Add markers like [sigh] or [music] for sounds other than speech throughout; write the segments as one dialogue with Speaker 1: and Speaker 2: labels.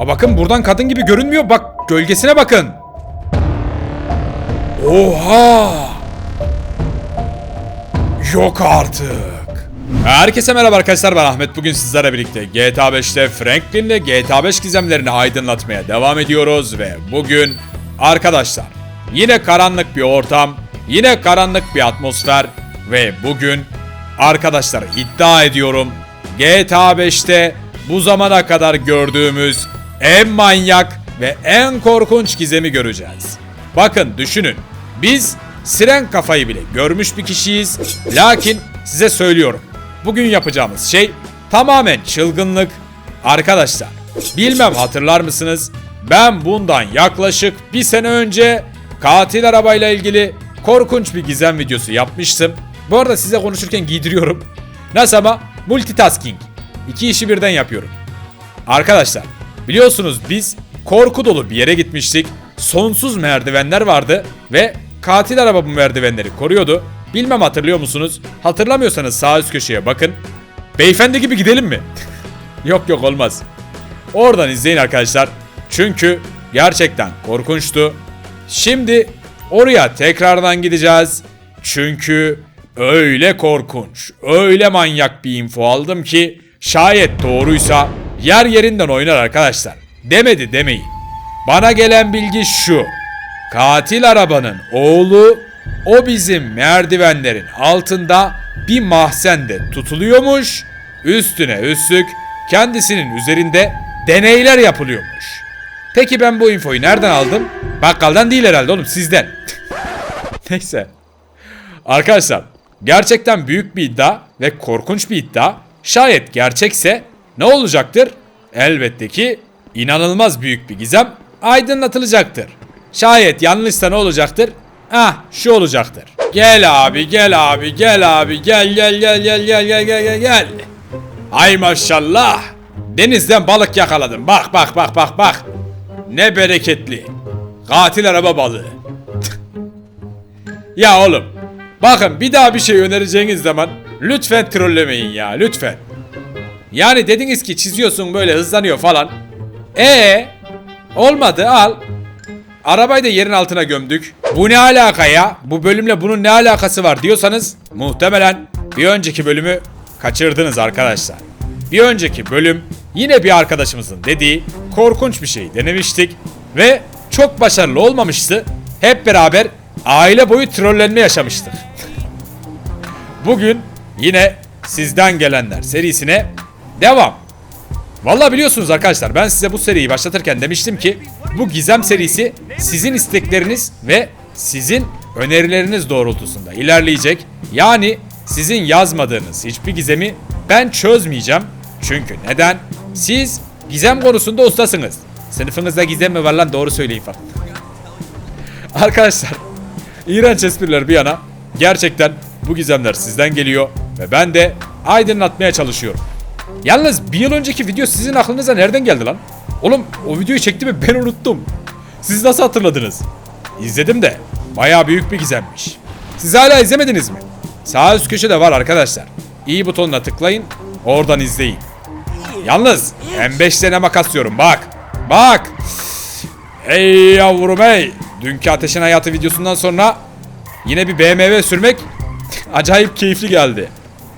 Speaker 1: Aa bakın buradan kadın gibi görünmüyor. Bak gölgesine bakın. Oha! Yok artık. Herkese merhaba arkadaşlar ben Ahmet. Bugün sizlerle birlikte GTA 5'te Franklin'le GTA 5 gizemlerini aydınlatmaya devam ediyoruz ve bugün arkadaşlar yine karanlık bir ortam, yine karanlık bir atmosfer ve bugün arkadaşlar iddia ediyorum GTA 5'te bu zamana kadar gördüğümüz en manyak ve en korkunç gizemi göreceğiz. Bakın düşünün. Biz siren kafayı bile görmüş bir kişiyiz. Lakin size söylüyorum. Bugün yapacağımız şey tamamen çılgınlık. Arkadaşlar bilmem hatırlar mısınız? Ben bundan yaklaşık bir sene önce katil arabayla ilgili korkunç bir gizem videosu yapmıştım. Bu arada size konuşurken giydiriyorum. Nasıl ama? Multitasking. İki işi birden yapıyorum. Arkadaşlar biliyorsunuz biz korku dolu bir yere gitmiştik. Sonsuz merdivenler vardı ve katil araba bu merdivenleri koruyordu. Bilmem hatırlıyor musunuz? Hatırlamıyorsanız sağ üst köşeye bakın. Beyefendi gibi gidelim mi? [laughs] yok yok olmaz. Oradan izleyin arkadaşlar. Çünkü gerçekten korkunçtu. Şimdi oraya tekrardan gideceğiz. Çünkü öyle korkunç, öyle manyak bir info aldım ki şayet doğruysa yer yerinden oynar arkadaşlar. Demedi demeyin. Bana gelen bilgi şu. Katil arabanın oğlu o bizim merdivenlerin altında bir mahzende tutuluyormuş. Üstüne üstlük kendisinin üzerinde deneyler yapılıyormuş. Peki ben bu infoyu nereden aldım? Bakkaldan değil herhalde oğlum sizden. [laughs] Neyse. Arkadaşlar gerçekten büyük bir iddia ve korkunç bir iddia. Şayet gerçekse ne olacaktır? Elbette ki inanılmaz büyük bir gizem aydınlatılacaktır. Şayet yanlışsa ne olacaktır? Ah şu olacaktır. Gel abi gel abi gel abi gel gel gel gel gel gel gel gel gel. Ay maşallah. Denizden balık yakaladım. Bak bak bak bak bak. Ne bereketli. Katil araba balığı. [laughs] Ya oğlum. Bakın bir daha bir şey önereceğiniz zaman lütfen trollemeyin ya lütfen. Yani dediniz ki çiziyorsun böyle hızlanıyor falan. E olmadı al. Arabayı da yerin altına gömdük. Bu ne alaka ya? Bu bölümle bunun ne alakası var diyorsanız muhtemelen bir önceki bölümü kaçırdınız arkadaşlar. Bir önceki bölüm yine bir arkadaşımızın dediği korkunç bir şey denemiştik ve çok başarılı olmamıştı. Hep beraber aile boyu trollenme yaşamıştık. [laughs] Bugün yine sizden gelenler serisine devam. Vallahi biliyorsunuz arkadaşlar ben size bu seriyi başlatırken demiştim ki bu gizem serisi sizin istekleriniz ve sizin önerileriniz doğrultusunda ilerleyecek. Yani sizin yazmadığınız hiçbir gizemi ben çözmeyeceğim. Çünkü neden? Siz gizem konusunda ustasınız. Sınıfınızda gizem mi var lan doğru söyleyin falan. [laughs] Arkadaşlar iğrenç espriler bir yana gerçekten bu gizemler sizden geliyor ve ben de aydınlatmaya çalışıyorum. Yalnız bir yıl önceki video sizin aklınıza nereden geldi lan? Oğlum o videoyu çekti mi ben unuttum. Siz nasıl hatırladınız? İzledim de bayağı büyük bir gizemmiş. Siz hala izlemediniz mi? Sağ üst köşede var arkadaşlar. İyi butonuna tıklayın oradan izleyin. Yalnız M5'te ne makaslıyorum bak. Bak. Ey yavrum ey. Dünkü Ateşin Hayatı videosundan sonra yine bir BMW sürmek [laughs] acayip keyifli geldi.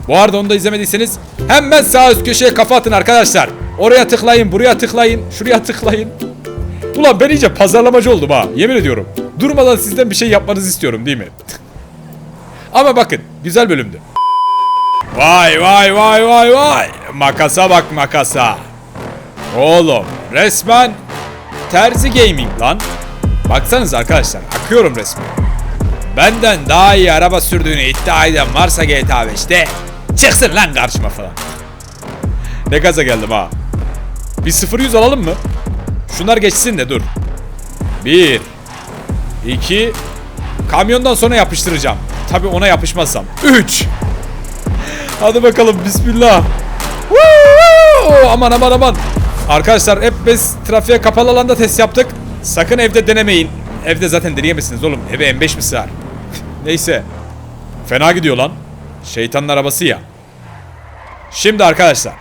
Speaker 1: Bu arada onu da izlemediyseniz hemen sağ üst köşeye kafa atın arkadaşlar. Oraya tıklayın, buraya tıklayın, şuraya [laughs] tıklayın. Ulan ben iyice pazarlamacı oldum ha. Yemin ediyorum. Durmadan sizden bir şey yapmanızı istiyorum değil mi? [laughs] Ama bakın güzel bölümdü. Vay vay vay vay vay. Makasa bak makasa. Oğlum resmen terzi gaming lan. Baksanız arkadaşlar akıyorum resmen. Benden daha iyi araba sürdüğünü iddia eden varsa GTA 5'te çıksın lan karşıma falan. ne gaza geldim ha. Bir 0 100 alalım mı? Şunlar geçsin de dur. 1 2 Kamyondan sonra yapıştıracağım. Tabi ona yapışmazsam. 3 Hadi bakalım bismillah. Woo! Aman aman aman. Arkadaşlar hep biz trafiğe kapalı alanda test yaptık. Sakın evde denemeyin. Evde zaten deneyemezsiniz oğlum. Eve M5 mi sığar? [laughs] Neyse. Fena gidiyor lan. Şeytanın arabası ya. Şimdi arkadaşlar.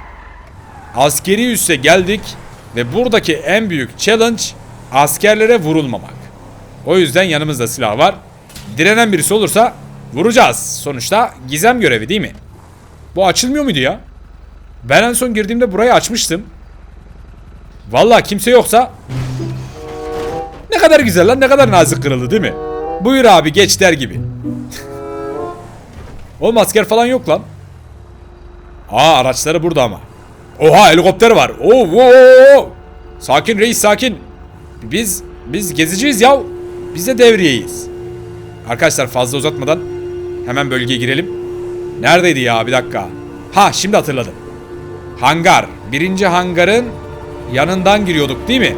Speaker 1: Askeri üsse geldik Ve buradaki en büyük challenge askerlere vurulmamak. O yüzden yanımızda silah var. Direnen birisi olursa vuracağız. Sonuçta gizem görevi değil mi? Bu açılmıyor muydu ya? Ben en son girdiğimde burayı açmıştım. Vallahi kimse yoksa ne kadar güzel lan ne kadar nazik kırıldı değil mi? Buyur abi geç der gibi. [laughs] Oğlum asker falan yok lan. Aa araçları burada ama. Oha helikopter var. Oo, oo, oo. Sakin reis sakin. Biz biz geziciyiz ya. Biz de devriyeyiz. Arkadaşlar fazla uzatmadan hemen bölgeye girelim. Neredeydi ya bir dakika. Ha şimdi hatırladım. Hangar. Birinci hangarın yanından giriyorduk değil mi?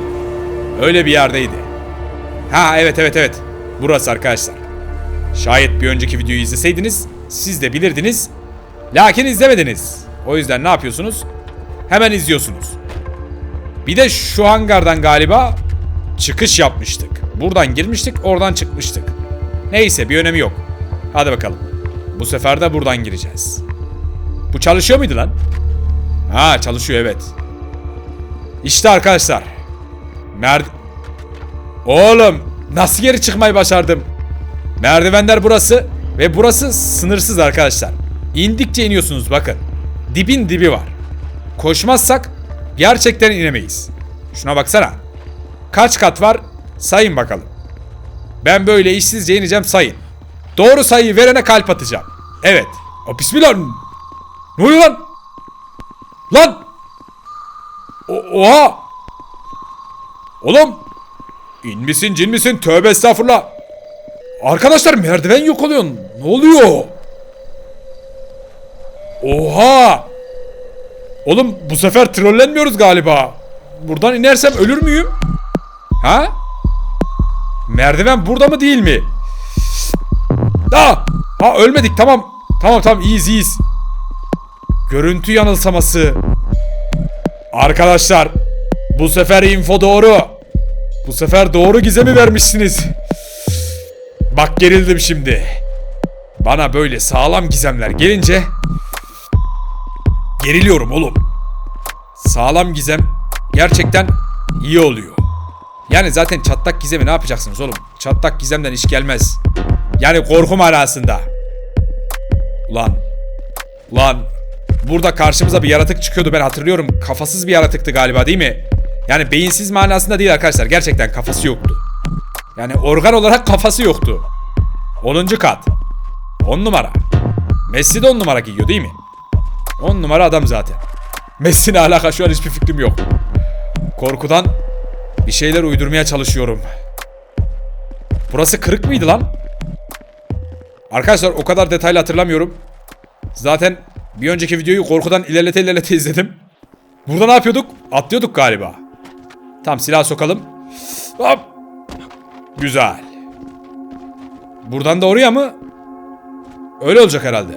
Speaker 1: Öyle bir yerdeydi. Ha evet evet evet. Burası arkadaşlar. Şayet bir önceki videoyu izleseydiniz siz de bilirdiniz. Lakin izlemediniz. O yüzden ne yapıyorsunuz? Hemen izliyorsunuz. Bir de şu hangardan galiba çıkış yapmıştık. Buradan girmiştik, oradan çıkmıştık. Neyse bir önemi yok. Hadi bakalım. Bu sefer de buradan gireceğiz. Bu çalışıyor muydu lan? Ha çalışıyor evet. İşte arkadaşlar. Merd... Oğlum nasıl geri çıkmayı başardım? Merdivenler burası ve burası sınırsız arkadaşlar. İndikçe iniyorsunuz bakın. Dibin dibi var. Koşmazsak gerçekten inemeyiz. Şuna baksana. Kaç kat var? Sayın bakalım. Ben böyle işsizce ineceğim sayın. Doğru sayıyı verene kalp atacağım. Evet. O bismillah. Ne oluyor lan? Lan! O oha! Oğlum! İn misin cin misin? Tövbe estağfurullah. Arkadaşlar merdiven yok oluyor. Ne oluyor? Oha! Oğlum bu sefer trollenmiyoruz galiba. Buradan inersem ölür müyüm? Ha? Merdiven burada mı değil mi? Aa! Ha ölmedik tamam. Tamam tamam iyiyiz iyiyiz. Görüntü yanılsaması. Arkadaşlar bu sefer info doğru. Bu sefer doğru gizemi vermişsiniz. Bak gerildim şimdi. Bana böyle sağlam gizemler gelince geriliyorum oğlum. Sağlam gizem gerçekten iyi oluyor. Yani zaten çatlak gizemi ne yapacaksınız oğlum? Çatlak gizemden iş gelmez. Yani korku manasında. Ulan. Ulan. Burada karşımıza bir yaratık çıkıyordu ben hatırlıyorum. Kafasız bir yaratıktı galiba değil mi? Yani beyinsiz manasında değil arkadaşlar. Gerçekten kafası yoktu. Yani organ olarak kafası yoktu. 10. kat. 10 numara. Messi de 10 numara giyiyor değil mi? 10 numara adam zaten. Messi ne alaka şu an hiçbir fikrim yok. Korkudan bir şeyler uydurmaya çalışıyorum. Burası kırık mıydı lan? Arkadaşlar o kadar detaylı hatırlamıyorum. Zaten bir önceki videoyu korkudan ilerlete ilerlete izledim. Burada ne yapıyorduk? Atlıyorduk galiba. Tam silah sokalım. Hop. Güzel. Buradan da oraya mı? Öyle olacak herhalde.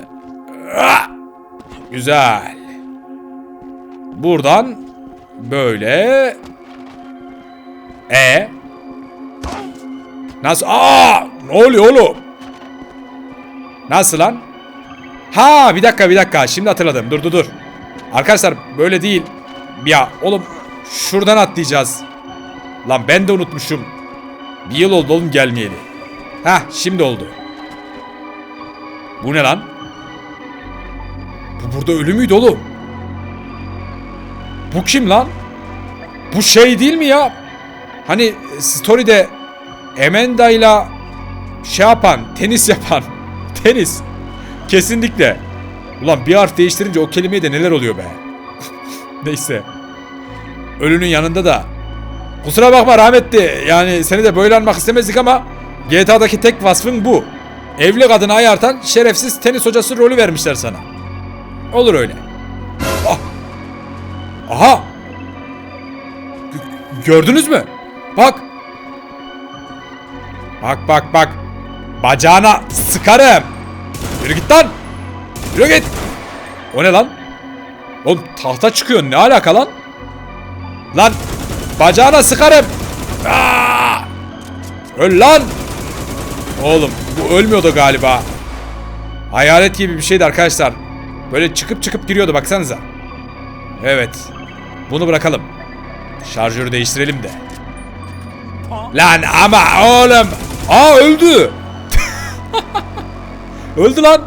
Speaker 1: Ah! Güzel. Buradan böyle. E Nasıl? Aa! Ne oluyor oğlum? Nasıl lan? Ha bir dakika bir dakika şimdi hatırladım. Dur dur dur. Arkadaşlar böyle değil. Ya oğlum şuradan atlayacağız. Lan ben de unutmuşum. Bir yıl oldu oğlum gelmeyeli. Ha şimdi oldu. Bu ne lan? Bu burada ölü müydü oğlum? Bu kim lan? Bu şey değil mi ya? Hani story'de Amanda'yla şey yapan, tenis yapan. [laughs] Tenis. Kesinlikle. Ulan bir harf değiştirince o kelimeye de neler oluyor be. [laughs] Neyse. Ölünün yanında da. Kusura bakma rahmetli. Yani seni de böyle anmak istemezdik ama GTA'daki tek vasfın bu. Evli kadını ayartan şerefsiz tenis hocası rolü vermişler sana. Olur öyle. Ah. Aha. G- gördünüz mü? Bak. Bak bak bak. Bacağına sıkarım. Yürü git lan. Yürü git. O ne lan? Oğlum tahta çıkıyor ne alaka lan? Lan bacağına sıkarım. Aa! Öl lan. Oğlum bu ölmüyordu galiba. Hayalet gibi bir şeydi arkadaşlar. Böyle çıkıp çıkıp giriyordu baksanıza. Evet. Bunu bırakalım. Şarjörü değiştirelim de. Lan ama oğlum. Aa öldü. [laughs] öldü lan.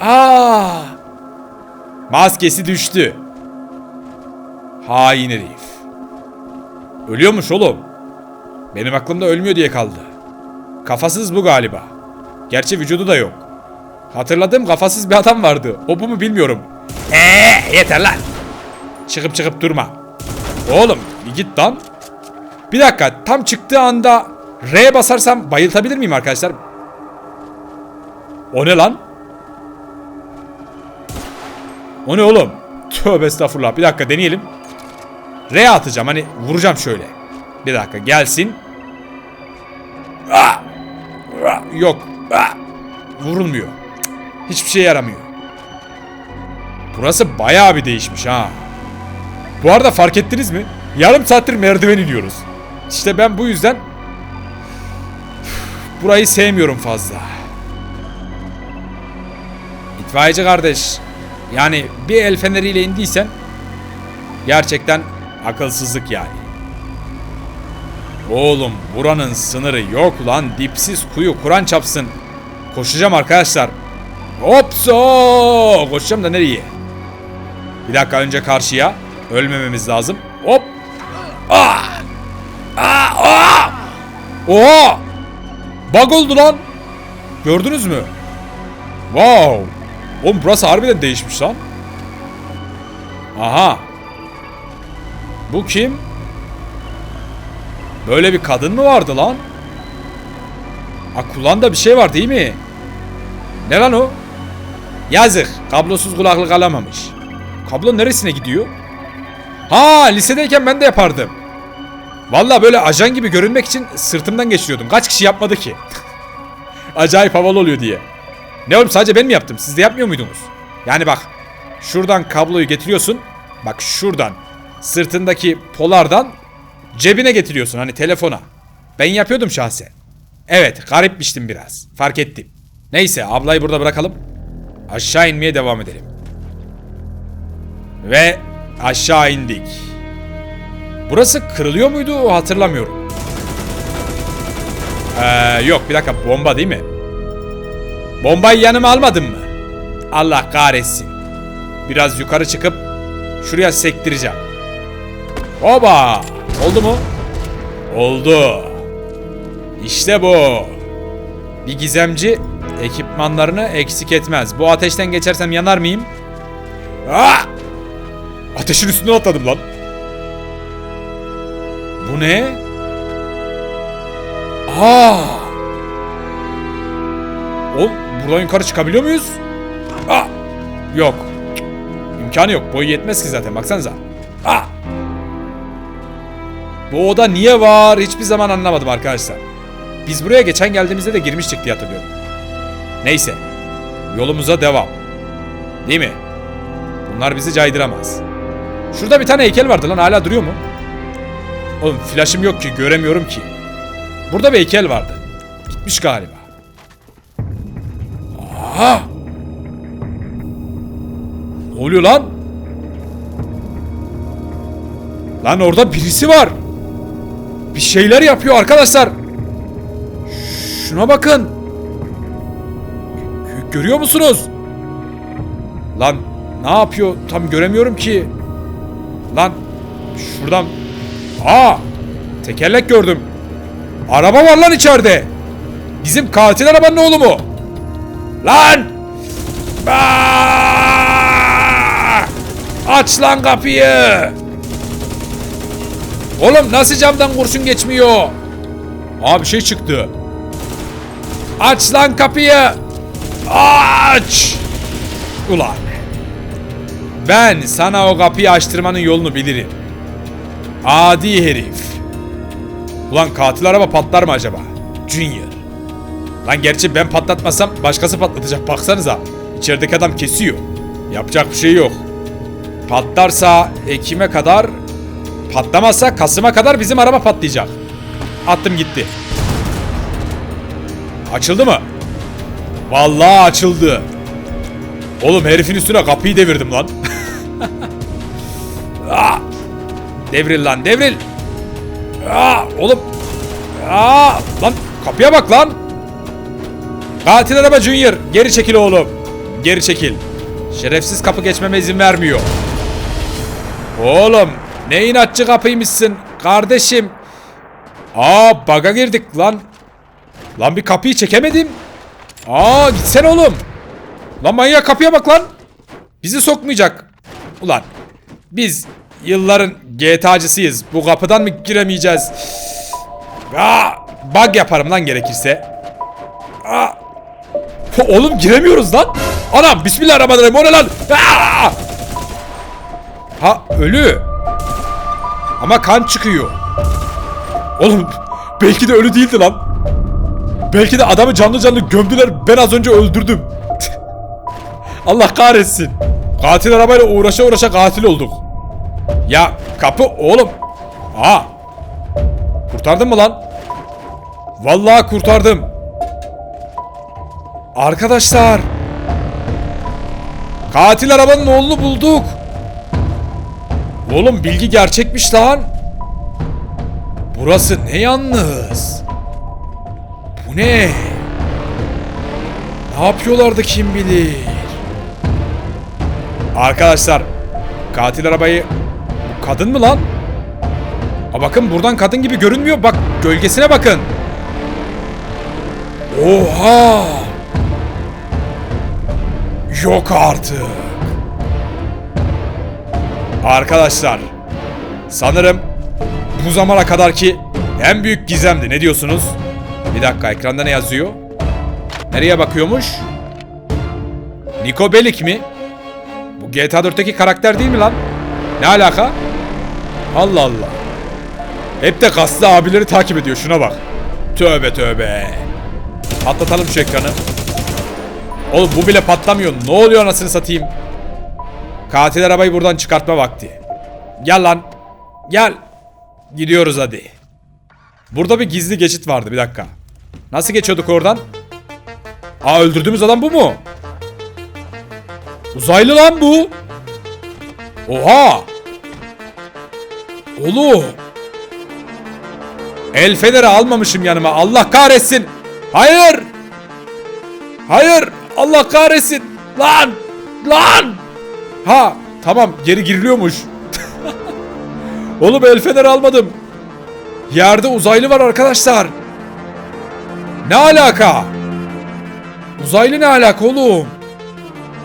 Speaker 1: Aa. Maskesi düştü. Hain herif. Ölüyormuş oğlum. Benim aklımda ölmüyor diye kaldı. Kafasız bu galiba. Gerçi vücudu da yok. Hatırladığım kafasız bir adam vardı. O bu mu bilmiyorum. Eee yeter lan. Çıkıp çıkıp durma. Oğlum git lan. Bir dakika tam çıktığı anda R'ye basarsam bayıltabilir miyim arkadaşlar? O ne lan? O ne oğlum? Tövbe estağfurullah. Bir dakika deneyelim. R atacağım hani vuracağım şöyle. Bir dakika gelsin. Ah! Ah! Yok. Ah! Vurulmuyor. Hiçbir şey yaramıyor. Burası bayağı bir değişmiş ha. Bu arada fark ettiniz mi? Yarım saattir merdiven iniyoruz. İşte ben bu yüzden burayı sevmiyorum fazla. İtfaiyeci kardeş. Yani bir el feneriyle indiysen gerçekten akılsızlık yani. Oğlum buranın sınırı yok lan dipsiz kuyu kuran çapsın. Koşacağım arkadaşlar. Hopso! Koşacağım da nereye? Bir dakika önce karşıya. Ölmememiz lazım. Hop! Ah! Ah! Ah! Oha! Bug oldu lan. Gördünüz mü? Wow! Oğlum burası harbiden değişmiş lan. Aha! Bu kim? Böyle bir kadın mı vardı lan? Ha kulağında bir şey var değil mi? Ne lan o? Yazık. Kablosuz kulaklık alamamış. Kablo neresine gidiyor? Ha lisedeyken ben de yapardım. Valla böyle ajan gibi görünmek için sırtımdan geçiriyordum. Kaç kişi yapmadı ki? [laughs] Acayip havalı oluyor diye. Ne oğlum sadece ben mi yaptım? Siz de yapmıyor muydunuz? Yani bak şuradan kabloyu getiriyorsun. Bak şuradan sırtındaki polardan cebine getiriyorsun hani telefona. Ben yapıyordum şahsen. Evet garipmiştim biraz. Fark ettim. Neyse ablayı burada bırakalım. Aşağı inmeye devam edelim. Ve aşağı indik. Burası kırılıyor muydu hatırlamıyorum. Ee, yok bir dakika bomba değil mi? Bombayı yanıma almadın mı? Allah kahretsin. Biraz yukarı çıkıp şuraya sektireceğim. Oba! Oldu mu? Oldu. İşte bu. Bir gizemci ekipmanlarını eksik etmez. Bu ateşten geçersem yanar mıyım? Aa! Ateşin üstüne atladım lan. Bu ne? Aa! Oğlum buradan yukarı çıkabiliyor muyuz? Aa! Yok. İmkanı yok. Boyu yetmez ki zaten. Baksanıza. Aa! Bu oda niye var? Hiçbir zaman anlamadım arkadaşlar. Biz buraya geçen geldiğimizde de girmiştik diye hatırlıyorum. Neyse. Yolumuza devam. Değil mi? Bunlar bizi caydıramaz. Şurada bir tane heykel vardı lan hala duruyor mu? Oğlum flaşım yok ki göremiyorum ki. Burada bir heykel vardı. Gitmiş galiba. Aha! Ne oluyor lan? Lan orada birisi var. Bir şeyler yapıyor arkadaşlar. Şuna bakın. Gö- görüyor musunuz? Lan ne yapıyor? Tam göremiyorum ki. Lan şuradan Aa! Tekerlek gördüm. Araba var lan içeride. Bizim katil arabanın oğlu mu? Lan! Aa! Aç lan kapıyı. Oğlum nasıl camdan kurşun geçmiyor? Aa bir şey çıktı. Aç lan kapıyı. Aç! Ulan. Ben sana o kapıyı açtırmanın yolunu bilirim. Adi herif. Ulan katil araba patlar mı acaba? Junior. Lan gerçi ben patlatmasam başkası patlatacak baksanıza. İçerideki adam kesiyor. Yapacak bir şey yok. Patlarsa Ekim'e kadar patlamazsa Kasım'a kadar bizim araba patlayacak. Attım gitti. Açıldı mı? Vallahi açıldı. Oğlum herifin üstüne kapıyı devirdim lan. [laughs] Ah! Devril lan devril. Aa, oğlum. Aa, lan kapıya bak lan. Katil araba Junior. Geri çekil oğlum. Geri çekil. Şerefsiz kapı geçmeme izin vermiyor. Oğlum ne inatçı kapıymışsın kardeşim. Aa baga girdik lan. Lan bir kapıyı çekemedim. Aa gitsene oğlum. Lan manyak kapıya bak lan. Bizi sokmayacak. Ulan biz yılların GTA'cısıyız. Bu kapıdan mı giremeyeceğiz? Aa, bug yaparım lan gerekirse. Aa. Oğlum giremiyoruz lan. Anam bismillahirrahmanirrahim o ne lan? Aa! Ha ölü. Ama kan çıkıyor. Oğlum belki de ölü değildi lan. Belki de adamı canlı canlı gömdüler ben az önce öldürdüm. [laughs] Allah kahretsin. Katil arabayla uğraşa uğraşa katil olduk. Ya kapı oğlum. Aa. Kurtardın mı lan? Vallahi kurtardım. Arkadaşlar. Katil arabanın oğlunu bulduk. Oğlum bilgi gerçekmiş lan. Burası ne yalnız? Bu ne? Ne yapıyorlardı kim bilir? Arkadaşlar, katil arabayı kadın mı lan? Aa bakın buradan kadın gibi görünmüyor. Bak gölgesine bakın. Oha! Yok artık. Arkadaşlar, sanırım bu zamana kadarki en büyük gizemdi. Ne diyorsunuz? Bir dakika ekranda ne yazıyor? Nereye bakıyormuş? Niko Bellic mi? Bu GTA 4'teki karakter değil mi lan? Ne alaka? Allah Allah. Hep de kaslı abileri takip ediyor şuna bak. Tövbe tövbe. Patlatalım şu ekranı. Oğlum bu bile patlamıyor. Ne oluyor anasını satayım? Katil arabayı buradan çıkartma vakti. Gel lan. Gel. Gidiyoruz hadi. Burada bir gizli geçit vardı bir dakika. Nasıl geçiyorduk oradan? Aa öldürdüğümüz adam bu mu? Uzaylı lan bu. Oha. Oğlum. El feneri almamışım yanıma. Allah kahretsin. Hayır. Hayır. Allah kahretsin. Lan. Lan. Ha tamam geri giriliyormuş. [laughs] Oğlum el feneri almadım. Yerde uzaylı var arkadaşlar. Ne alaka? Uzaylı ne alaka oğlum?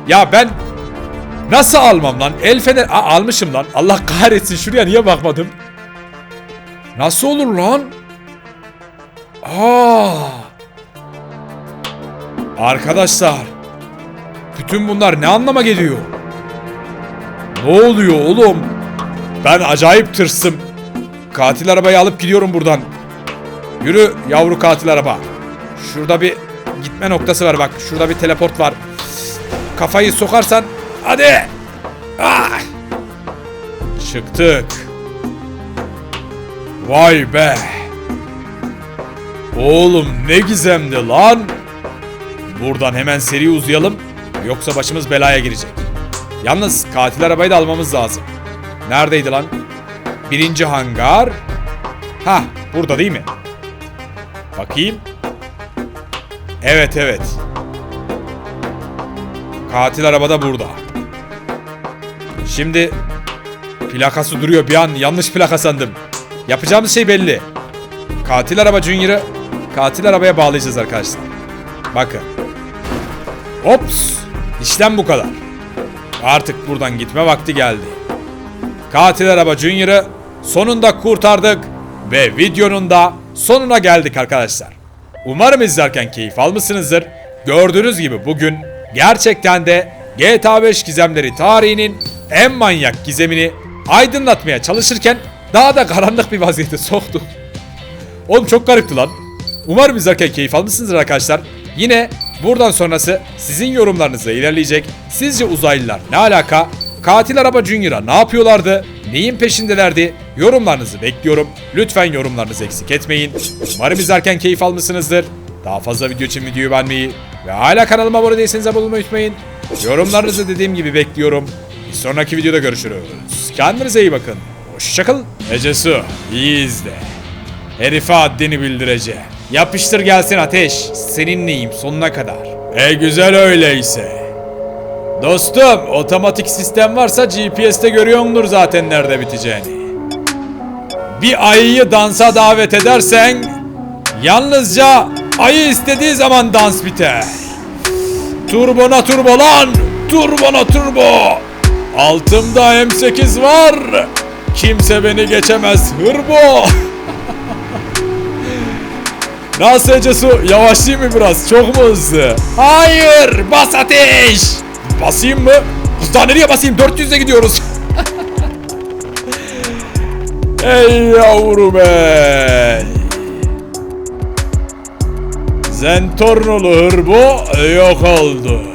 Speaker 1: Ya ben nasıl almam lan? El fener Aa, almışım lan. Allah kahretsin şuraya niye bakmadım? Nasıl olur lan? Aa! Arkadaşlar, bütün bunlar ne anlama geliyor? Ne oluyor oğlum? Ben acayip tırsım. Katil arabayı alıp gidiyorum buradan. Yürü yavru katil araba. Şurada bir gitme noktası var bak. Şurada bir teleport var. Kafayı sokarsan hadi. Ah! Çıktık. Vay be. Oğlum ne gizemdi lan. Buradan hemen seri uzayalım. Yoksa başımız belaya girecek. Yalnız katil arabayı da almamız lazım. Neredeydi lan? Birinci hangar. Ha, burada değil mi? Bakayım. Evet evet. Katil arabada burada. Şimdi plakası duruyor bir an yanlış plaka sandım. Yapacağımız şey belli. Katil araba Junior'ı katil arabaya bağlayacağız arkadaşlar. Bakın. Ops. İşlem bu kadar. Artık buradan gitme vakti geldi. Katil araba Junior'ı sonunda kurtardık ve videonun da sonuna geldik arkadaşlar. Umarım izlerken keyif almışsınızdır. Gördüğünüz gibi bugün gerçekten de GTA 5 gizemleri tarihinin en manyak gizemini aydınlatmaya çalışırken daha da karanlık bir vaziyete soktum. Oğlum çok garipti lan. Umarım izlerken keyif almışsınızdır arkadaşlar. Yine buradan sonrası sizin yorumlarınızla ilerleyecek. Sizce uzaylılar ne alaka? Katil araba Junior'a ne yapıyorlardı? Neyin peşindelerdi? Yorumlarınızı bekliyorum. Lütfen yorumlarınızı eksik etmeyin. Umarım izlerken keyif almışsınızdır. Daha fazla video için videoyu beğenmeyi ve hala kanalıma abone değilseniz abone olmayı unutmayın. Yorumlarınızı dediğim gibi bekliyorum. Bir sonraki videoda görüşürüz. Kendinize iyi bakın. Hoşçakal. Ecesu iyi izle. Herife haddini bildireceğim. Yapıştır gelsin ateş. Seninleyim sonuna kadar. E güzel öyleyse. Dostum otomatik sistem varsa GPS'te görüyordur zaten nerede biteceğini. Bir ayıyı dansa davet edersen yalnızca ayı istediği zaman dans biter. Turbona turbo lan! Turbona turbo! Altımda M8 var! Kimse beni geçemez hırbo! [laughs] Nasıl Cesu? Yavaşlayayım mı biraz? Çok mu hızlı? Hayır! Bas ateş! Basayım mı? Usta nereye basayım? 400'e gidiyoruz. Ey yavrum ey! Zentornolu hırbo yok oldu.